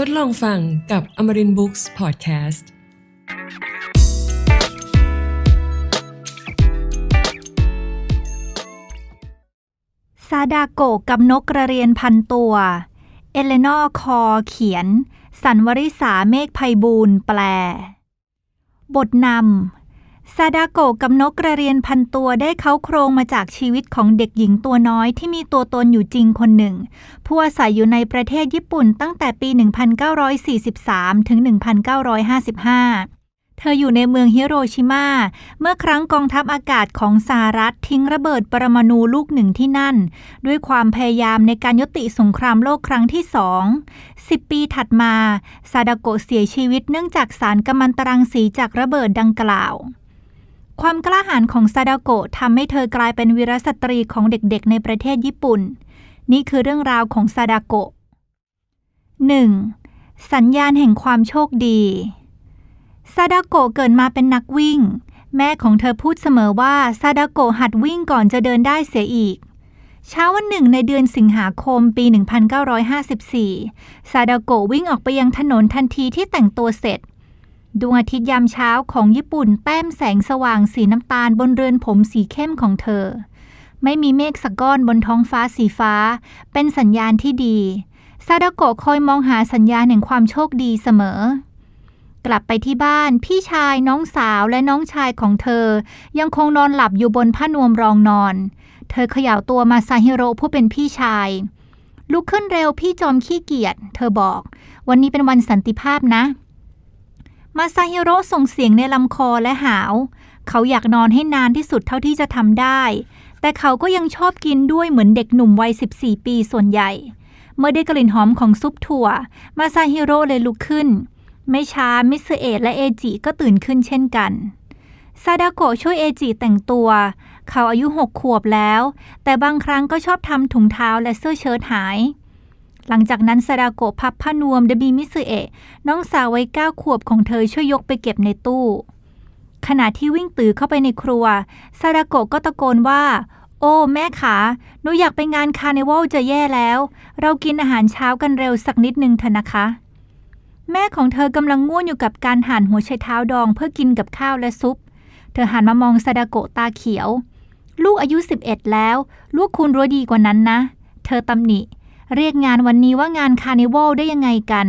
ทดลองฟังกับ Amarin Books Podcast ซาดาโกะกับนกกระเรียนพันตัว เอเลนอร์คอเขียน สันวริษาเมฆไพบูลแปล บทนำ ซาดาโกะกับนกกระเรียนพันตัวได้เขาโครงมาจากชีวิตของเด็กหญิงตัวน้อยที่มีตัวตนอยู่จริงคนหนึ่ง ผู้อาศัยอยู่ในประเทศญี่ปุ่นตั้งแต่ปี 1943 ถึง 1955 เธออยู่ในเมืองฮิโรชิมา เมื่อครั้งกองทัพอากาศของสหรัฐทิ้งระเบิดปรมาณูลูกหนึ่งที่นั่น ด้วยความพยายามในการยุติสงครามโลกครั้งที่สองสิบปีถัดมาซาดาโกะเสียชีวิตเนื่องจากสารกัมมันตรังสีจากระเบิดดังกล่าว ความกล้าหาญของซาดาโกะทำให้เธอกลายเป็นวีรสตรีของเด็กๆ ในประเทศญี่ปุ่น นี่คือเรื่องราวของซาดาโกะ 1. สัญญาณแห่งความโชคดี ซาดาโกะเกิดมาเป็นนักวิ่ง แม่ของเธอพูดเสมอว่าซาดาโกะหัดวิ่งก่อนจะเดินได้เสียอีก เช้าวันหนึ่งในเดือนสิงหาคมปี 1954 ซาดาโกะวิ่งออกไปยังถนนทันทีที่แต่งตัวเสร็จ ดวงอาทิตย์ยามเช้าของญี่ปุ่นแต้มแสงสว่างสีน้ำตาลบนเรือนผมสีเข้มของเธอ ไม่มีเมฆสักก้อนบนท้องฟ้าสีฟ้า เป็นสัญญาณที่ดีซาดาโกะคอยมองหาสัญญาณแห่งความโชคดีเสมอ กลับไปที่บ้าน พี่ชายน้องสาวและน้องชายของเธอ ยังคงนอนหลับอยู่บนผ้านวมรองนอน เธอเขย่าตัวมาซาฮิโร่ผู้เป็นพี่ชาย ลุกขึ้นเร็วพี่จอมขี้เกียจเธอบอก วันนี้เป็นวันสันติภาพนะ มาซาฮิโร่ส่งเสียงในลำคอและหาว เขาอยากนอนให้นานที่สุดเท่าที่จะทำได้ แต่เขาก็ยังชอบกินด้วยเหมือนเด็กหนุ่มวัย 14 ปีส่วนใหญ่ เมื่อได้กลิ่นหอมของซุปถั่ว มาซาฮิโร่เลยลุกขึ้น ไม่ช้ามิสเอะและเอจิก็ตื่นขึ้นเช่นกัน ซาดาโกะช่วยเอจิแต่งตัว เขาอายุหกขวบแล้ว แต่บางครั้งก็ชอบทำถุงเท้าและเสื้อเชิ้ตหาย หลังจากนั้นซาดาโกะพับผ้านวมเดบีมิสเอะน้องสาววัยเก้าขวบของเธอช่วยยกไปเก็บในตู้ ขณะที่วิ่งตือเข้าไปในครัวซาดาโกะก็ตะโกนว่า โอ้ แม่ขาหนูอยากไปงานคาร์นิวัลจะแย่แล้ว เรากินอาหารเช้ากันเร็วสักนิดนึงเถอะนะคะ แม่ของเธอกำลังง่วนอยู่กับการหั่นหัวไชเท้าดองเพื่อกินกับข้าวและซุป เธอหันมามองซาดาโกะตาเขียว ลูกอายุ 11 แล้ว ลูกคุณรู้ดีกว่านั้นนะ เธอตำหนิ เรียกงานวันนี้ว่างานคาร์นิวัลได้ยังไงกัน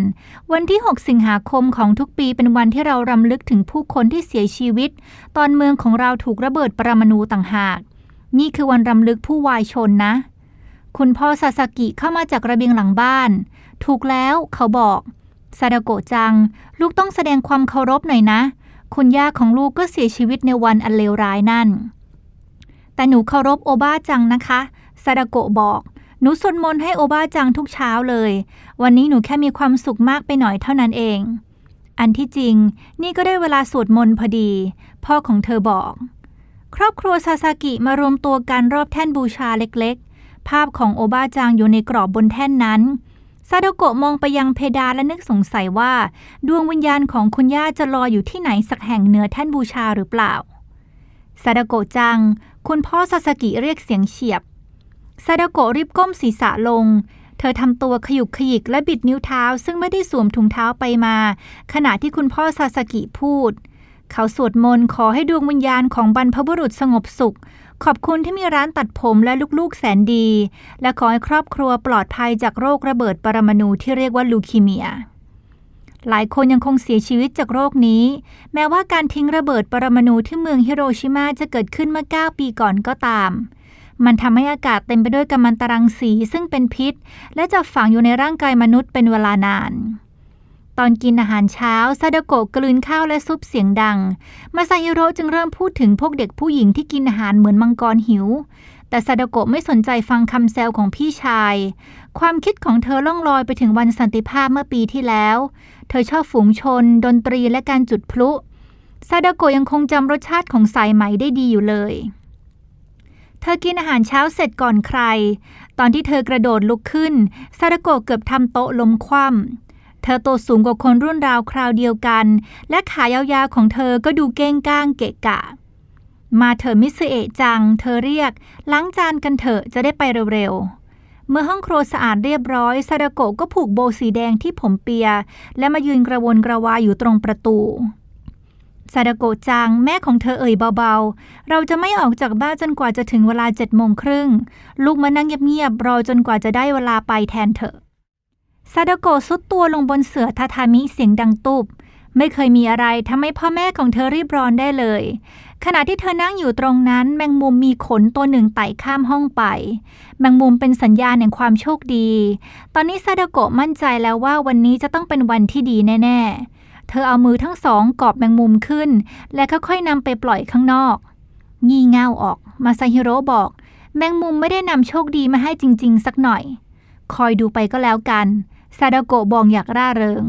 วันที่ 6 สิงหาคมของทุกปีเป็นวันที่เรารำลึกถึงผู้คนที่เสียชีวิต ตอนเมืองของเราถูกระเบิดปรมาณูต่างหาก นี่คือวันรำลึกผู้วายชนนะ คุณพ่อซาสากิเข้ามาจากระเบียงหลังบ้าน ถูกแล้วเขาบอกซาดาโกะจัง ลูกต้องแสดงความเคารพหน่อยนะ คุณย่าของลูกก็เสียชีวิตในวันอันเลวร้ายนั่น แต่หนูเคารพโอบ้าจังนะคะซาดาโกะบอก หนูสวดมนต์ให้โอบ้าจังทุกเช้าเลย วันนี้หนูแค่มีความสุขมากไปหน่อยเท่านั้นเอง อันที่จริง นี่ก็ได้เวลาสวดมนต์พอดี พ่อของเธอบอก ครอบครัวซาซากิมารวมตัวกันรอบแท่นบูชาเล็กๆ ภาพของโอบ้าจังอยู่ในกรอบบนแท่นนั้นซาโดโกะมองไปยังเพดานและนึกสงสัยว่า ดวงวิญญาณของคุณย่าจะลอยอยู่ที่ไหนสักแห่งเหนือแท่นบูชาหรือเปล่าซาโดโกะจัง คุณพ่อซาสกิเรียกเสียงเฉียบ ซาโดโกะรีบก้มศีรษะลง เธอทำตัวขยุกขยิกและบิดนิ้วเท้า ซึ่งไม่ได้สวมถุงเท้าไปมา ขณะที่คุณพ่อซาสกิพูด เขาสวดมนต์ขอให้ดวงวิญญาณของบรรพบุรุษสงบสุข ขอบคุณที่มีร้านตัดผมและลูกๆแสนดี และขอให้ครอบครัวปลอดภัยจากโรคระเบิดปรมาณูที่เรียกว่าลูคีเมียหลายคนยังคงเสียชีวิตจากโรคนี้ แม้ว่าการทิ้งระเบิดปรมาณูที่เมืองฮิโรชิมาจะเกิดขึ้นเมื่อ 9 ปีก่อนก็ตาม มันทำให้อากาศเต็มไปด้วยกัมมันตรังสีซึ่งเป็นพิษ และจะฝังอยู่ในร่างกายมนุษย์เป็นเวลานาน ตอนกินอาหารเช้าซาดโกะกลืนข้าวและซุปเสียงดัง มาซาฮิโร่จึงเริ่มพูดถึงพวกเด็กผู้หญิงที่กินอาหารเหมือนมังกรหิว แต่ซาดโกะไม่สนใจฟังคำแซวของพี่ชาย ความคิดของเธอล่องลอยไปถึงวันสันติภาพเมื่อปีที่แล้ว เธอชอบฝูงชน ดนตรีและการจุดพลุซาดาโกะยังคงจำรสชาติของสายไหมได้ดีอยู่เลย ธอกินอาหารเช้าเสร็จก่อนใคร ตอนที่เธอกระโดดลุกขึ้น ซาดโกะเกือบทำโต๊ะล้มคว่ำเธอโตสูงกว่าคนรุ่นราวคราวเดียวกัน และขายาวๆของเธอก็ดูเก้งก้างเกะกะ มาเถอมิสเอะจัง เธอเรียก ล้างจานกันเถอะจะได้ไปเร็วๆ เมื่อห้องครัวสะอาดเรียบร้อย ซาดโกะก็ผูกโบสีแดงที่ผมเปีย และมายืนกระวนกระวายอยู่ตรงประตู ซาดาโกจัง แม่ของเธอเอ่ยเบาๆ เราจะไม่ออกจากบ้านจนกว่าจะถึงเวลาเจ็ดโมงครึ่ง ลูกมานั่งเงียบๆ รอจนกว่าจะได้เวลาไปแทนเถอซาดาโกซุดตัวลงบนเสื่อทาทามิเสียงดังตุบ ไม่เคยมีอะไรทำให้พ่อแม่ของเธอรีบร้อนได้เลย ขณะที่เธอนั่งอยู่ตรงนั้น แมงมุมมีขนตัวหนึ่งไต่ข้ามห้องไป แมงมุมเป็นสัญญาณแห่งความโชคดี ตอนนี้ซาดาโกมั่นใจแล้วว่าวันนี้จะต้องเป็นวันที่ดีแน่ ๆ เธอเอามือทั้งสองกอบแมงมุมขึ้น และค่อยๆนำไปปล่อยข้างนอก งี่เง่าออก มาซาฮิโร่บอก แมงมุมไม่ได้นำโชคดีมาให้จริง ๆ สักหน่อย คอยดูไปก็แล้วกัน ซาดาโกะบอกอยากร่าเริง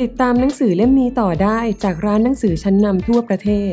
ติดตามหนังสือเล่มนี้ต่อได้จากร้านหนังสือชั้นนำทั่วประเทศ